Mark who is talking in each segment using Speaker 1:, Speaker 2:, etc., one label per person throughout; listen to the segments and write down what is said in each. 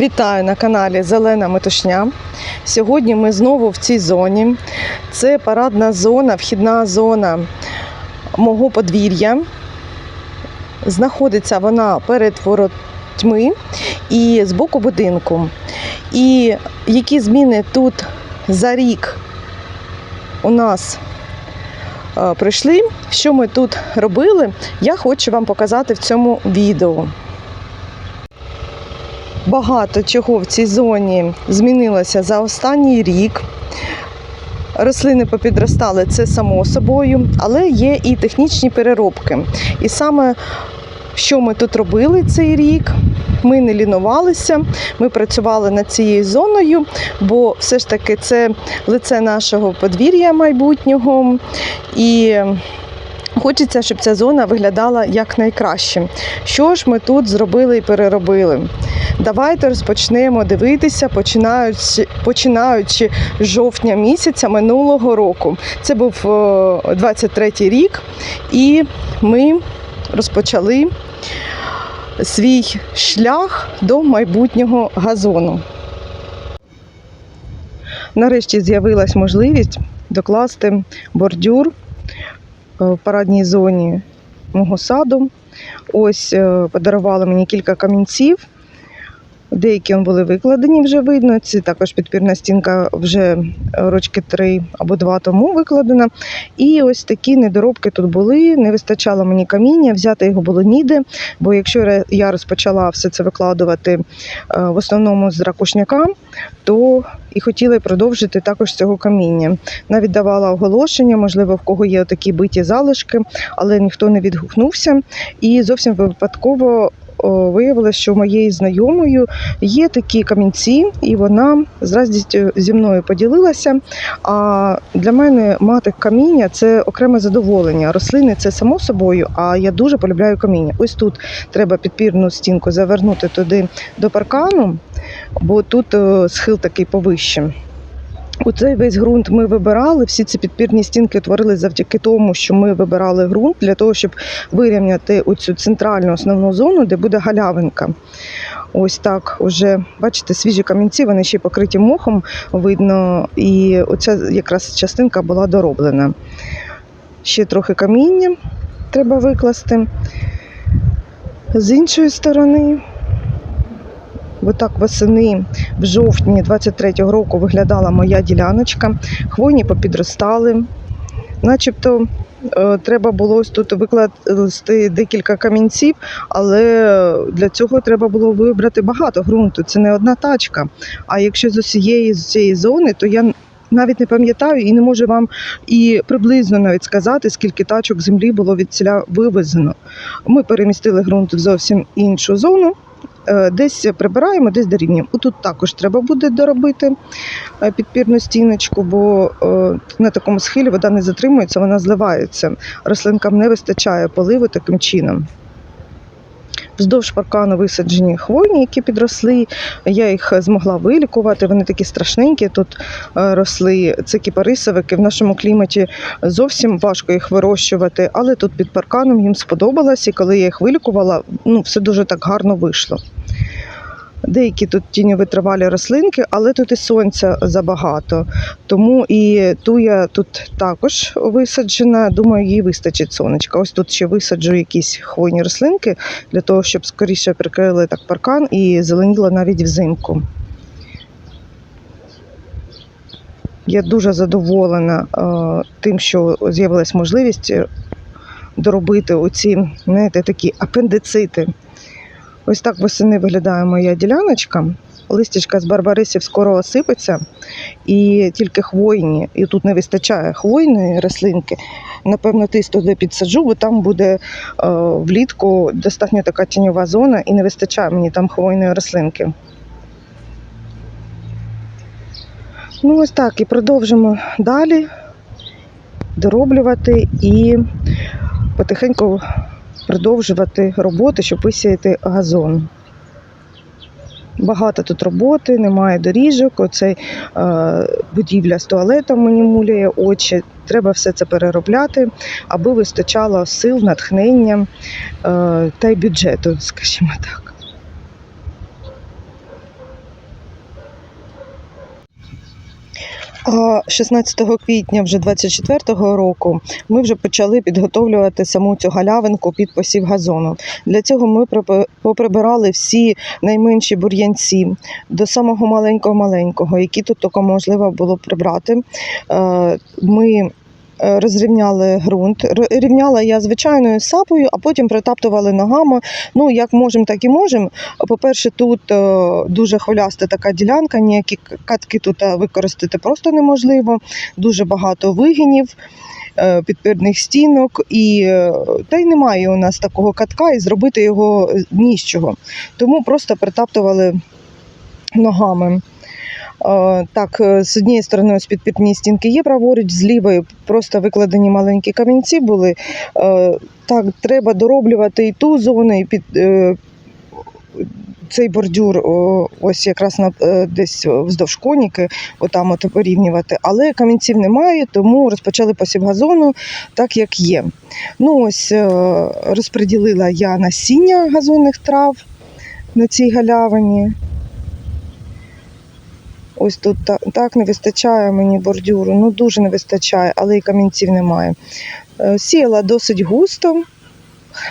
Speaker 1: Вітаю на каналі Зелена Метушня. Сьогодні ми знову в цій зоні. Це парадна зона, вхідна зона мого подвір'я. Знаходиться вона перед воротьми і з боку будинку. І які зміни тут за рік у нас е, пройшли, що ми тут робили, я хочу вам показати в цьому відео. Багато чого в цій зоні змінилося за останній рік. Рослини попідростали це само собою, але є і технічні переробки. І саме що ми тут робили цей рік, ми не лінувалися, ми працювали над цією зоною, бо все ж таки це лице нашого подвір'я майбутнього. І хочеться, щоб ця зона виглядала якнайкраще. Що ж ми тут зробили і переробили? Давайте розпочнемо дивитися, починаючи, починаючи з жовтня місяця минулого року. Це був е, 23-й рік, і ми розпочали свій шлях до майбутнього газону. Нарешті з'явилась можливість докласти бордюр е, в парадній зоні мого саду. Ось е, подарували мені кілька камінців. Деякі були викладені, вже видно. Це також підпірна стінка вже рочки три або два тому викладена. І ось такі недоробки тут були. Не вистачало мені каміння, взяти його було ніде. Бо якщо я розпочала все це викладувати е, в основному з ракушняка, то і хотіла продовжити також цього каміння. Навіть давала оголошення, можливо, в кого є такі биті залишки, але ніхто не відгукнувся. І зовсім випадково виявилося, що у моєї знайомою є такі камінці, і вона з радістю зі мною поділилася. А для мене мати каміння це окреме задоволення. Рослини це само собою, а я дуже полюбляю каміння. Ось тут треба підпірну стінку завернути туди до паркану, бо тут е, схил такий повище. Оцей весь ґрунт ми вибирали. Всі ці підпірні стінки творили завдяки тому, що ми вибирали ґрунт для того, щоб вирівняти оцю центральну основну зону, де буде галявинка. Ось так, уже бачите, свіжі камінці, вони ще покриті мохом, видно, і оця якраз частинка була дороблена. Ще трохи каміння треба викласти. З іншої сторони, бо так восени в жовтні 23-го року виглядала моя діляночка. Хвойні попідростали. Начебто е, треба було ось тут викласти декілька камінців, але для цього треба було вибрати багато ґрунту. Це не одна тачка. А якщо з усієї з цієї зони, то я навіть не пам'ятаю і не можу вам і приблизно навіть сказати, скільки тачок землі було від ціля вивезено. Ми перемістили ґрунт в зовсім іншу зону. Е, Десь прибираємо, десь дорівнюємо. Тут також треба буде доробити е, підпірну стіночку, бо е, на такому схилі вода не затримується, вона зливається. Рослинкам не вистачає поливу таким чином. Вздовж паркану висаджені хвойні, які підросли. Я їх змогла вилікувати. Вони такі страшненькі тут росли. Це кіпарисовики. В нашому кліматі зовсім важко їх вирощувати, але тут під парканом їм сподобалось, і коли я їх вилікувала, ну все дуже так гарно вийшло. Деякі тут тіньовитривалі рослинки, але тут і сонця забагато. Тому і туя тут також висаджена. Думаю, їй вистачить сонечка. Ось тут ще висаджу якісь хвойні рослинки для того, щоб скоріше прикрили так паркан і зеленіло навіть взимку. Я дуже задоволена е, тим, що з'явилась можливість е, доробити оці знаєте, такі апендицити. Ось так восени виглядає моя діляночка. Листячка з барбарисів скоро осипеться, і тільки хвойні, і тут не вистачає хвойної рослинки. Напевно, тис туди підсаджу, бо там буде е, влітку достатньо така тіньова зона, і не вистачає мені там хвойної рослинки. Ну, ось так, і продовжимо далі дороблювати і потихеньку продовжувати роботи, щоб висіяти газон. Багато тут роботи, немає доріжок. Оцей е, будівля з туалетом мені муляє очі. Треба все це переробляти, аби вистачало сил, натхнення е, та й бюджету, скажімо так. А 16 квітня вже 24-го року ми вже почали підготовлювати саму цю галявинку під посів газону. Для цього ми поприбирали всі найменші бур'янці до самого маленького маленького, які тут тільки можливо було прибрати. Е, Ми розрівняли ґрунт. Рівняла я звичайною сапою, а потім притаптували ногами. Ну, як можемо, так і можемо. По-перше, тут е, дуже хвиляста така ділянка, ніякі катки тут е, використати просто неможливо. Дуже багато вигинів, е, підпірних стінок, і е, та й немає у нас такого катка, і зробити його е, ні з чого. Тому просто притаптували ногами. Е, Так, е, з однієї сторони ось підпірні стінки є праворуч, з просто викладені маленькі камінці були. Е, Так, треба дороблювати і ту зону, і під цей бордюр, ось якраз на десь вздовж коніки, отам от порівнювати. Але камінців немає, тому розпочали посів газону так, як є. Ну ось розподілила я насіння газонних трав на цій галявині. Ось тут та- так не вистачає мені бордюру, ну дуже не вистачає, але і камінців немає. Е, Сіяла досить густо,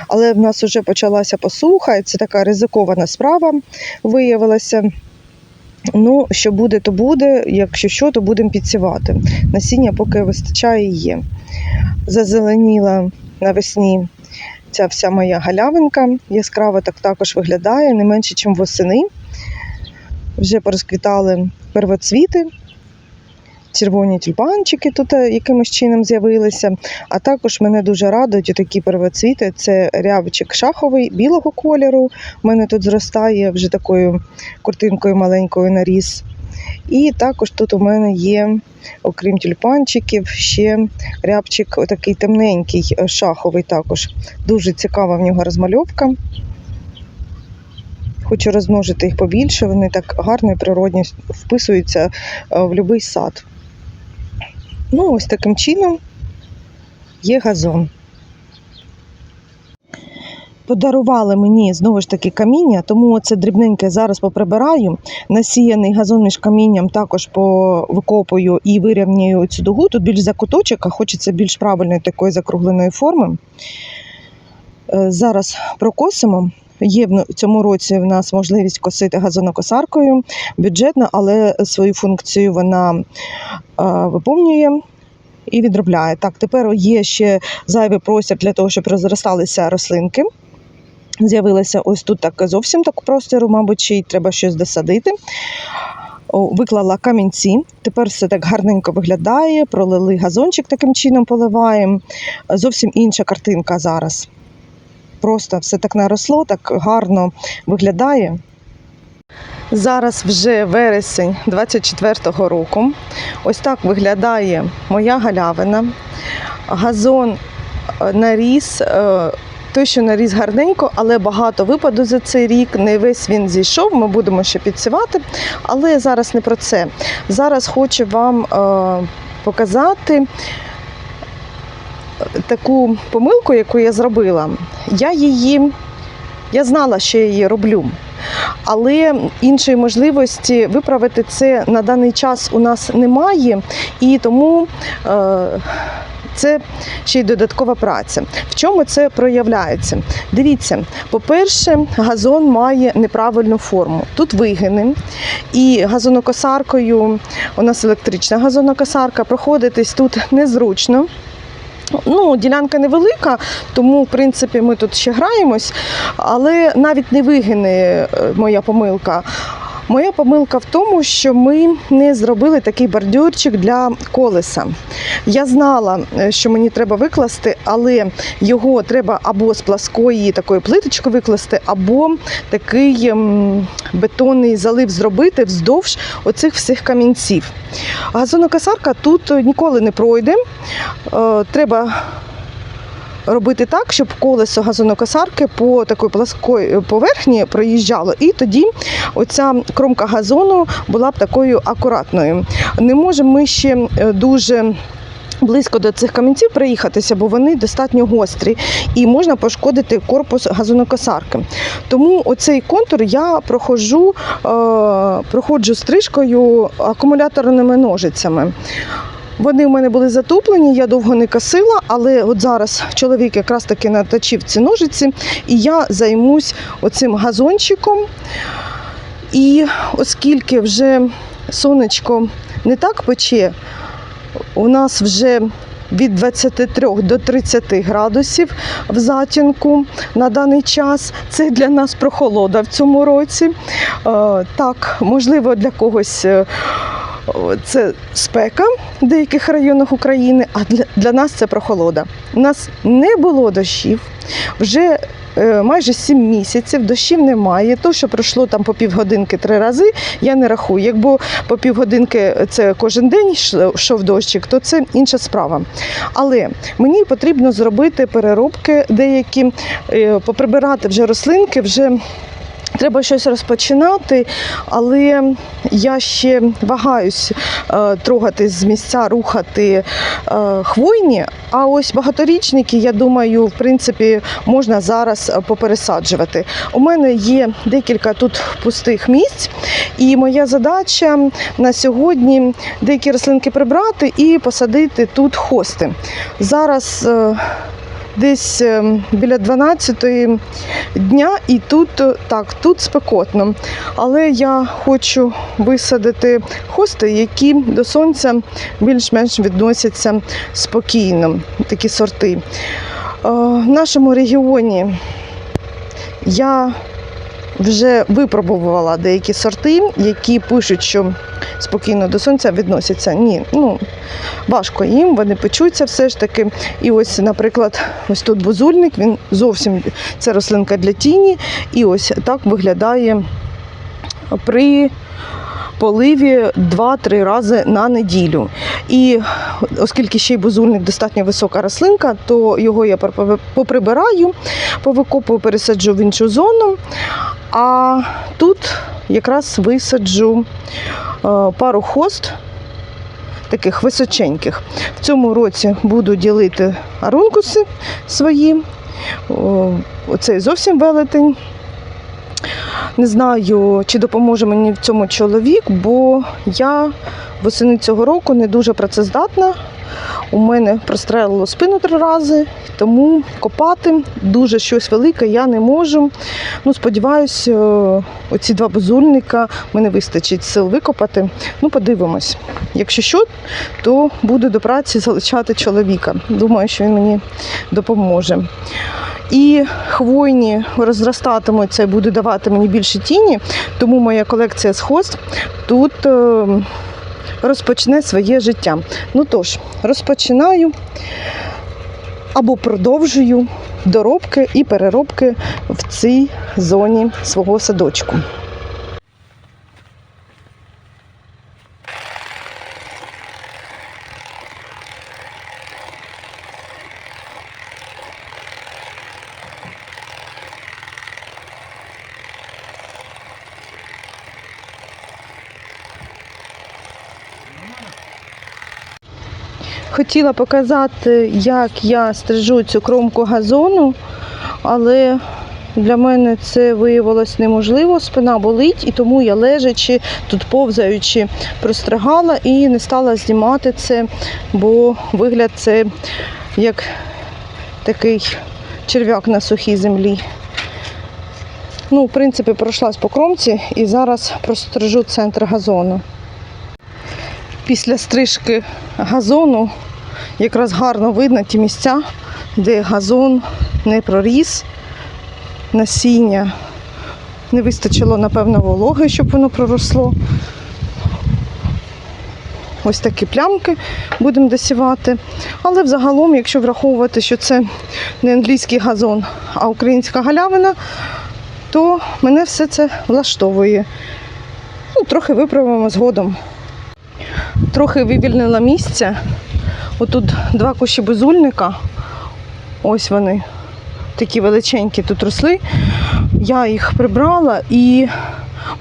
Speaker 1: але в нас вже почалася посуха, і це така ризикована справа виявилася. Ну, що буде, то буде. Якщо що, то будемо підсівати. Насіння поки вистачає є. Зазеленіла навесні ця вся моя галявинка. Яскраво так також виглядає, не менше, ніж восени. Вже порозквітали первоцвіти, червоні тюльпанчики тут е, якимось чином з'явилися. А також мене дуже радують такі первоцвіти. Це рябчик шаховий білого кольору. У мене тут зростає вже такою куртинкою маленькою наріс. І також тут у мене є, окрім тюльпанчиків, ще рябчик такий темненький, е, шаховий також. Дуже цікава в нього розмальовка. Хочу розмножити їх побільше, вони так гарно і природні вписуються е, в будь-який сад. Ну, ось таким чином є газон. Подарували мені знову ж таки каміння, тому це дрібненьке зараз поприбираю. Насіяний газон між камінням також повикопую і вирівнюю цю дугу. Тут більш за куточок, а хочеться більш правильної такої закругленої форми. Е, Зараз прокосимо. Є в цьому році в нас можливість косити газонокосаркою бюджетна, але свою функцію вона виповнює і відробляє. Так, тепер є ще зайвий простір для того, щоб розросталися рослинки. З'явилося ось тут так зовсім так простору, мабуть, чи й треба щось досадити. Виклала камінці, тепер все так гарненько виглядає, пролили газончик таким чином поливаємо. Зовсім інша картинка зараз. Просто все так наросло, так гарно виглядає. Зараз вже вересень 24-го року. Ось так виглядає моя галявина. Газон е, наріс. е, Той, що наріс гарненько, але багато випаду за цей рік. Не весь він зійшов. Ми будемо ще підсівати. Але зараз не про це. Зараз хочу вам е, показати таку помилку, яку я зробила. Я її, я знала, що я її роблю. Але іншої можливості виправити це на даний час у нас немає, і тому е, це ще й додаткова праця. В чому це проявляється? Дивіться, по-перше, газон має неправильну форму. Тут вигини, і газонокосаркою, у нас електрична газонокосарка, проходитись тут незручно. Ну, ділянка невелика, тому в принципі ми тут ще граємось, але навіть не вигини е, моя помилка. Моя помилка в тому, що ми не зробили такий бордюрчик для колеса. Я знала, е, що мені треба викласти, але його треба або з пласкої такої плиточки викласти, або такий ем, бетонний залив зробити вздовж оцих всіх камінців. Газонокосарка тут ніколи не пройде. Е, Треба робити так, щоб колесо газонокосарки по такої пласкої поверхні проїжджало, і тоді оця кромка газону була б такою акуратною. Не можемо ми ще е, дуже близько до цих камінців приїхатися, бо вони достатньо гострі і можна пошкодити корпус газонокосарки. Тому оцей контур я проходжу, е, проходжу стрижкою акумуляторними ножицями. Вони в мене були затуплені, я довго не косила, але от зараз чоловік якраз таки наточив ці ножиці, і я займусь оцим газончиком. І оскільки вже сонечко не так пече, у нас вже від 23 до 30 градусів в затінку на даний час. Це для нас прохолода в цьому році. Е, Так, можливо, для когось. е, Це спека деяких районах України, а для, для нас це прохолода. У нас не було дощів вже е, майже 7 місяців, дощів немає. То, що пройшло там по півгодинки три рази, я не рахую. Якби по півгодинки це кожен день йшов дощик, то це інша справа. Але мені потрібно зробити переробки деякі, е, поприбирати вже рослинки, вже. Треба щось розпочинати, але я ще вагаюсь е, трогати з місця, рухати е, хвойні. А ось багаторічники, я думаю, в принципі, можна зараз е, попересаджувати. У мене є декілька тут пустих місць, і моя задача на сьогодні деякі рослинки прибрати і посадити тут хости. Зараз. е, Десь е, біля 12 дня, і тут е, так, тут спекотно. Але я хочу висадити хости, які до сонця більш-менш відносяться спокійно, такі сорти. Е, В нашому регіоні я вже випробувала деякі сорти, які пишуть, що спокійно до сонця відносяться. Ні, ну важко їм, вони печуться все ж таки. І ось, наприклад, ось тут бузульник, він зовсім це рослинка для тіні, і ось так виглядає при поливі 2-3 рази на неділю. І оскільки ще й бузульник достатньо висока рослинка, то його я поприбираю, повикопую, пересаджу в іншу зону. А тут якраз висаджу е, пару хост. Таких височеньких. В цьому році буду ділити арункуси свої. Оцей зовсім велетень. Не знаю, чи допоможе мені в цьому чоловік, бо я восени цього року не дуже працездатна. У мене прострелило спину три рази, тому копати дуже щось велике я не можу. Ну, сподіваюся, оці два бузульника мене вистачить сил викопати. Ну, подивимось. Якщо що, то буду до праці залучати чоловіка. Думаю, що він мені допоможе. І хвойні розростатимуться і будуть давати мені більше тіні, тому моя колекція з хост тут е, розпочне своє життя. Ну тож, розпочинаю або продовжую доробки і переробки в цій зоні свого садочку. Хотіла показати, як я стрижу цю кромку газону, але для мене це виявилось неможливо. Спина болить, і тому я лежачи, тут повзаючи, простригала і не стала знімати це, бо вигляд це як такий черв'як на сухій землі. Ну, в принципі, пройшлась по кромці і зараз прострижу центр газону. Після стрижки газону якраз гарно видно ті місця, де газон не проріс, насіння. Не вистачило, напевно, вологи, щоб воно проросло. Ось такі плямки будемо досівати. Але взагалом, якщо враховувати, що це не англійський газон, а українська галявина, то мене все це влаштовує. Ну, трохи виправимо згодом. Трохи вивільнила місця. Отут два кущі безульника. Ось вони такі величенькі тут росли. Я їх прибрала і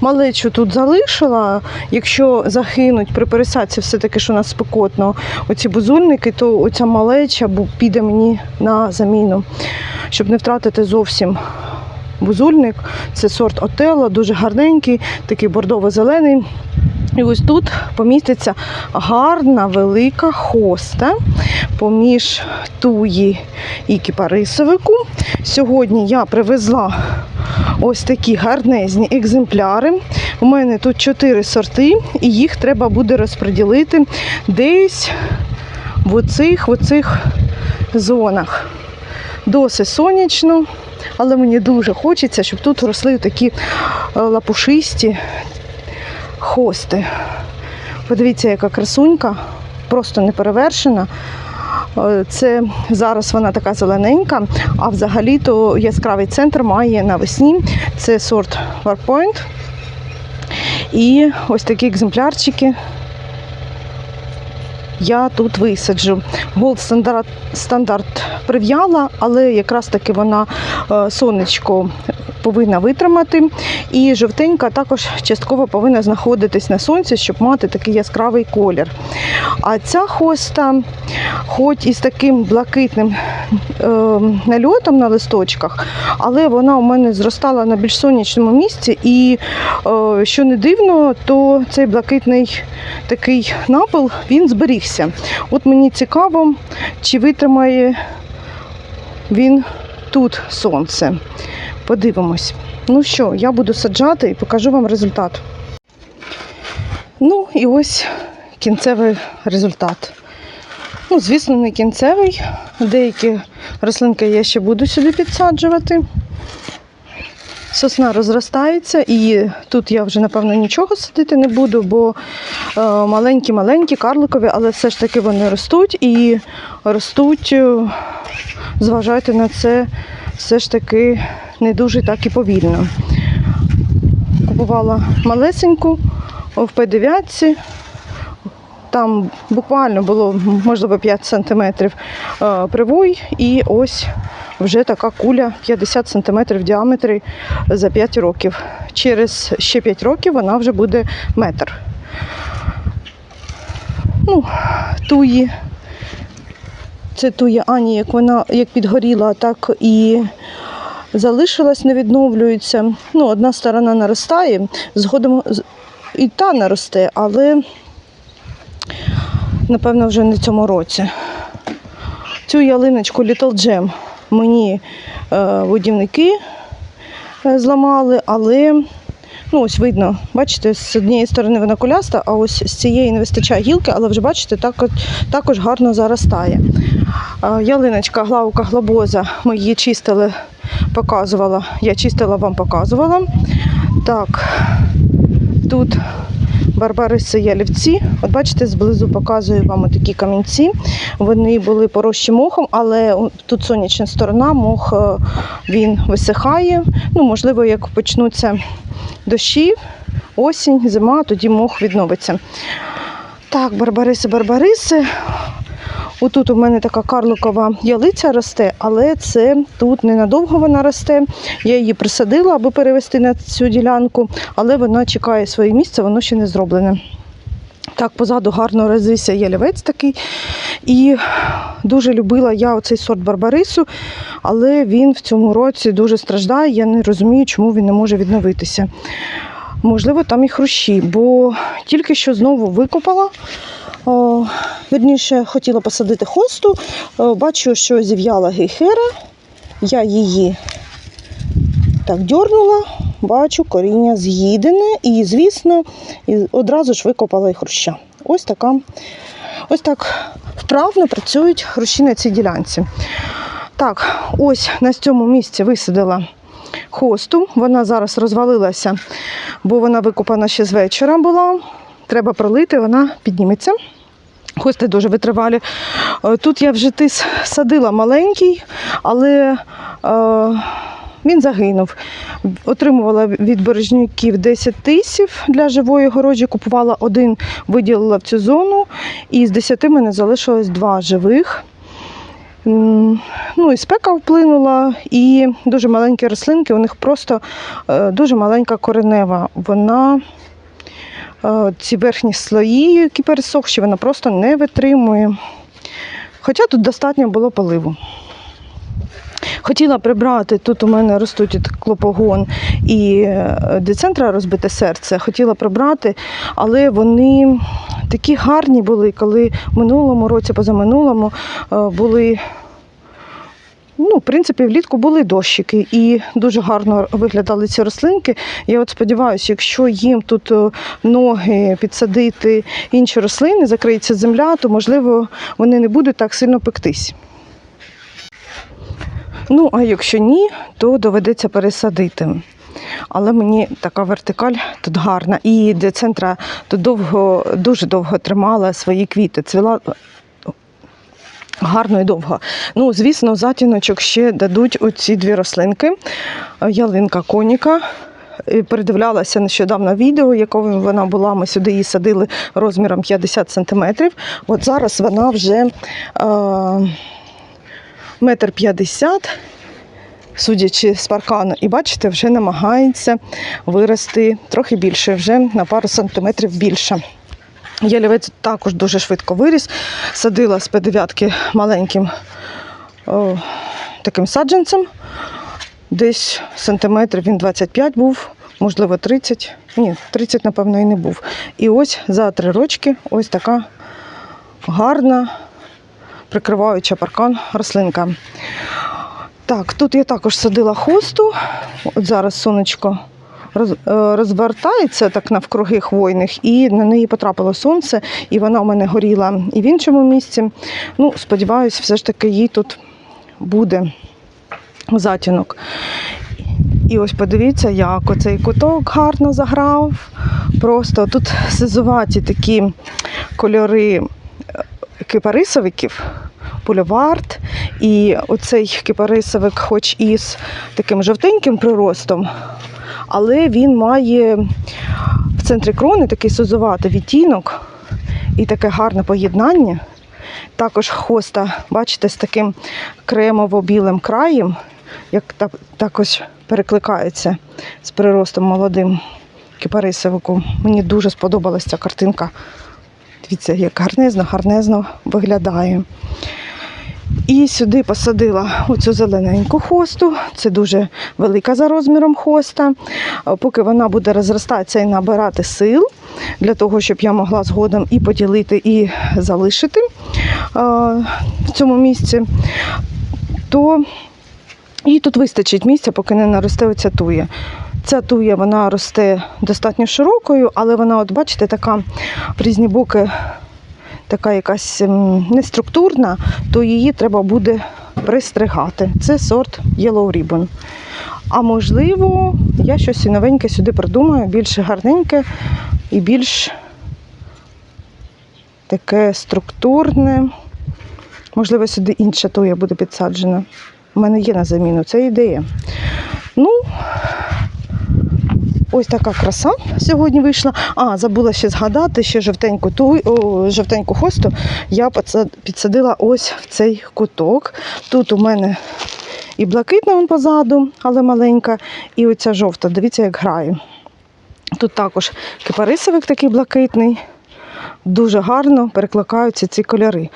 Speaker 1: малечу тут залишила. Якщо загинуть при пересадці, все-таки що у нас спекотно, оці бузульники, то оця малеча піде мені на заміну, щоб не втратити зовсім бузульник. Це сорт Отелло, дуже гарненький, такий бордово-зелений. І ось тут поміститься гарна велика хоста поміж туї і кіпарисовику. Сьогодні я привезла ось такі гарнезні екземпляри. У мене тут чотири сорти, і їх треба буде розподілити десь в оцих, в оцих зонах. Досить сонячно, але мені дуже хочеться, щоб тут росли такі е, лапушисті хости. Подивіться, яка красунька, просто неперевершена. Е, Це зараз вона така зелененька, а взагалі-то яскравий центр має навесні. Це сорт Warpoint. І ось такі екземплярчики я тут висаджу. Голд стандарт, стандарт прив'яла, але якраз таки вона е, сонечко повинна витримати. І жовтенька також частково повинна знаходитись на сонці, щоб мати такий яскравий колір. А ця хоста, хоч і з таким блакитним е, нальотом на листочках, але вона у мене зростала на більш сонячному місці. І е, що не дивно, то цей блакитний такий напил він зберігся. От мені цікаво, чи витримає він тут сонце. Подивимось. Ну що, я буду саджати і покажу вам результат. Ну і ось кінцевий результат. Ну, звісно, не кінцевий. Деякі рослинки я ще буду сюди підсаджувати. Сосна розростається, і тут я вже, напевно, нічого садити не буду, бо е, маленькі-маленькі, карликові, але все ж таки вони ростуть і ростуть, е, зважайте на це, все ж таки не дуже так і повільно. Купувала малесеньку в П9. Там буквально було, можливо, 5 см привой, і ось вже така куля 50 см в діаметрі за 5 років. Через ще 5 років вона вже буде метр. Ну, туї. Це туя Ані, як вона як підгоріла, так і залишилась, не відновлюється. Ну, одна сторона наростає, згодом і та наросте, але напевно вже не цьому році. Цю ялиночку Little Gem мені е, будівники е, зламали, але ну, ось видно, бачите, з однієї сторони вона куляста, а ось з цієї не вистачає гілки, але вже бачите, так, також гарно заростає. Е, ялиночка главка глобоза, ми її чистили, показувала. Я чистила, вам показувала. Так, тут барбариси ялівці. От бачите, зблизу показую вам такі камінці. Вони були порощі мохом, але тут сонячна сторона, мох е, він висихає. Ну, можливо, як почнуться дощі, осінь, зима, тоді мох відновиться. Так, барбариси, барбариси. Отут у мене така карликова ялиця росте, але це тут ненадовго вона росте. Я її присадила, аби перевести на цю ділянку, але вона чекає своє місце, воно ще не зроблене. Так, позаду гарно розвився ялівець такий. І дуже любила я оцей сорт барбарису, але він в цьому році дуже страждає. Я не розумію, чому він не може відновитися. Можливо, там і хрущі, бо тільки що знову викопала. Вірніше, хотіла посадити хосту. Бачу, що зів'яла гейхера. Я її так дьорнула, бачу, коріння з'їдене і, звісно, одразу ж викопала і хруща. Ось така. Ось так вправно працюють хрущі на цій ділянці. Так, ось на цьому місці висадила хосту. Вона зараз розвалилася, бо вона викопана ще з вечора була. Треба пролити, вона підніметься. Хости дуже витривалі. Е, Тут я вже тис садила маленький, але е, він загинув. Отримувала від бережнюків 10 тисів для живої городжі, купувала один, виділила в цю зону, і з 10 мене залишилось два живих. Ну, і спека вплинула, і дуже маленькі рослинки, у них просто е, дуже маленька коренева. Вона ці верхні слої, які пересохші, вона просто не витримує. Хоча тут достатньо було поливу. Хотіла прибрати, тут у мене ростуть клопогон і е, децентра розбите серце. Хотіла прибрати, але вони такі гарні були, коли в минулому році, позаминулому е, були. Ну, в принципі, влітку були дощики і дуже гарно виглядали ці рослинки. Я от сподіваюся, якщо їм тут е, ноги підсадити інші рослини, закриється земля, то можливо вони не будуть так сильно пектись. Ну, а якщо ні, то доведеться пересадити. Але мені така вертикаль тут гарна. І де центра тут довго, дуже довго тримала свої квіти. Цвіла гарно і довго. Ну, звісно, затіночок ще дадуть оці дві рослинки. Ялинка коніка. Передивлялася нещодавно відео, якою вона була. Ми сюди її садили розміром 50 см. От зараз вона вже е, метр п'ятдесят, судячи з паркану, і бачите, вже намагається вирости трохи більше, вже на пару сантиметрів більше. Ялівець також дуже швидко виріс. Садила з П9 маленьким о, таким саджанцем. Десь сантиметрів він 25 був, можливо, 30. Ні, 30, напевно, і не був. І ось за три рочки ось така гарна, прикриваюча паркан рослинка. Так, тут я також садила хосту. От зараз сонечко розвертається так навкруги хвойних, і на неї потрапило сонце, і вона у мене горіла і в іншому місці. Ну, сподіваюся, все ж таки їй тут буде затінок. І ось подивіться, як оцей куток гарно заграв. Просто тут сизуваті такі кольори е, кипарисовиків, бульвард. І оцей кипарисовик, хоч із таким жовтеньким приростом, але він має в центрі крони такий сизуватий відтінок і таке гарне поєднання. Також хоста, бачите, з таким кремово-білим краєм, як та- також перекликається з приростом молодим кипарисовику. Мені дуже сподобалась ця картинка. Дивіться, як гарнезно, гарнезно виглядає. І сюди посадила оцю зелененьку хосту. Це дуже велика за розміром хоста. Поки вона буде розростатися і набирати сил, для того, щоб я могла згодом і поділити, і залишити в цьому місці, то і тут вистачить місця, поки не наросте оця туя. Ця туя вона росте достатньо широкою, але вона, от бачите, така в різні боки, така якась ем, неструктурна, то її треба буде пристригати. Це сорт Yellow Ribbon. А можливо, я щось новеньке сюди придумаю, більш гарненьке і більш таке структурне. Можливо, сюди інша туя буде підсаджена. У мене є на заміну, це ідея. Ну, ось така краса сьогодні вийшла. А, забула ще згадати, ще жовтеньку, ту, о, жовтеньку хосту я підсадила ось в цей куток. Тут у мене і блакитна вон позаду, але маленька, і оця жовта. Дивіться, як грає. Тут також кипарисовик такий блакитний. Дуже гарно перекликаються ці кольори.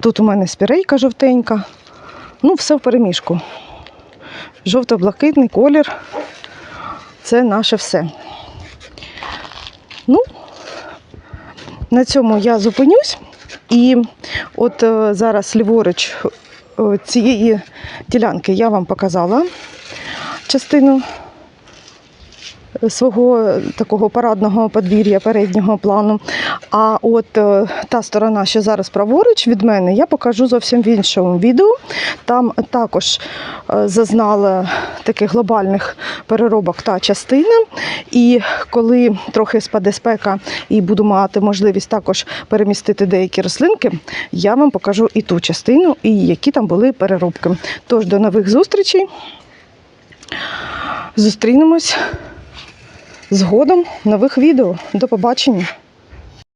Speaker 1: Тут у мене спірейка жовтенька. Ну, все в переміжку. Жовто-блакитний колір. Це наше все. Ну, на цьому я зупинюсь. І от е, зараз ліворуч е, цієї ділянки я вам показала частину свого такого парадного подвір'я переднього плану. А от е, та сторона, що зараз праворуч від мене, я покажу зовсім в іншому відео. Там також е, зазнала таких глобальних переробок та частина. І коли трохи спаде спека і буду мати можливість також перемістити деякі рослинки, я вам покажу і ту частину, і які там були переробки. Тож до нових зустрічей. Зустрінемось згодом нових відео. До побачення!